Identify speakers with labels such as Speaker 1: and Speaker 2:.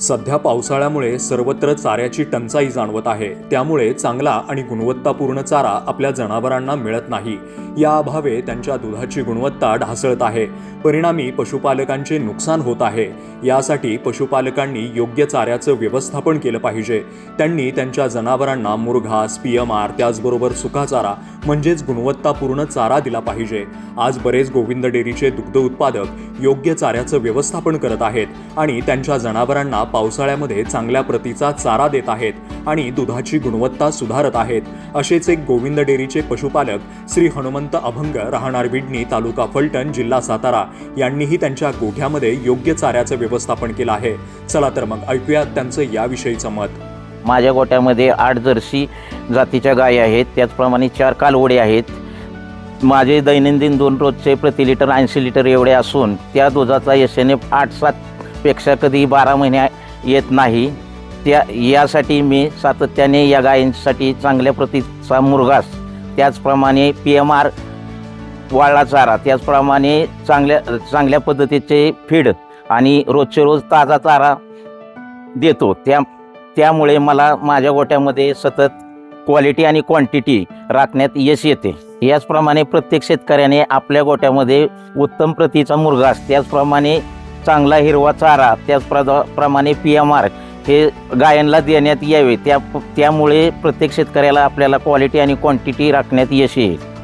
Speaker 1: सध्या पावसाळ्यामुळे सर्वत्र चाऱ्याची टंचाई जाणवत आहे. त्यामुळे चांगला आणि गुणवत्तापूर्ण चारा आपल्या जनावरांना मिळत नाही. या अभावे त्यांच्या दुधाची गुणवत्ता ढासळत आहे. परिणामी पशुपालकांचे नुकसान होत आहे. यासाठी पशुपालकांनी योग्य चाऱ्याचं व्यवस्थापन केलं पाहिजे. त्यांनी त्यांच्या जनावरांना मुरघास पी एम आर त्याचबरोबर म्हणजेच गुणवत्तापूर्ण चारा दिला पाहिजे. आज बरेच गोविंद डेअरीचे दुग्ध उत्पादक योग्य चाऱ्याचं व्यवस्थापन करत आहेत आणि त्यांच्या जनावरांना पावसाळ्यामध्ये चांगल्या प्रतीचा चारा देत आहेत आणि दुधाची गुणवत्ता सुधारत आहेत. असेच एक गोविंद डेअरीचे पशुपालक श्री हनुमंत अभंग राहणार विडणी तालुका फलटण जिल्हा सातारा यांनीही त्यांच्या गोठ्यामध्ये योग्य चाऱ्याचं व्यवस्थापन केलं आहे. चला तर मग ऐकूया त्यांचं याविषयीचं मत.
Speaker 2: माझ्या गोट्यामध्ये आठ जर्सी जातीच्या गायी आहेत. त्याचप्रमाणे चार कालवडे आहेत. माझे दैनंदिन दोन रोजचे प्रति लिटर ऐंशी लिटर एवढे असून त्या दुधाचा एस एन एफ आठ पेक्षा कधी बारा महिने येत नाही. त्या यासाठी मी सातत्याने या गायींसाठी चांगल्या प्रतीचा मुरघास. त्याचप्रमाणे पी एम आर वाळला चारा त्याचप्रमाणे चांगल्या चांगल्या पद्धतीचे फीड आणि रोजचे रोज ताजा चारा देतो. त्या त्यामुळे मला माझ्या गोट्यामध्ये सतत क्वालिटी आणि क्वांटिटी राखण्यात यश येते. याचप्रमाणे प्रत्येक शेतकऱ्याने आपल्या गोट्यामध्ये उत्तम प्रतीचा मुरघास त्याचप्रमाणे चांगला हिरवा चारा त्याचप्रमाणे पी एम आर हे गायनला देण्यात यावे. त्या त्यामुळे प्रत्येक शेतकऱ्याला आपल्याला क्वालिटी आणि क्वांटिटी राखण्यात यश येईल.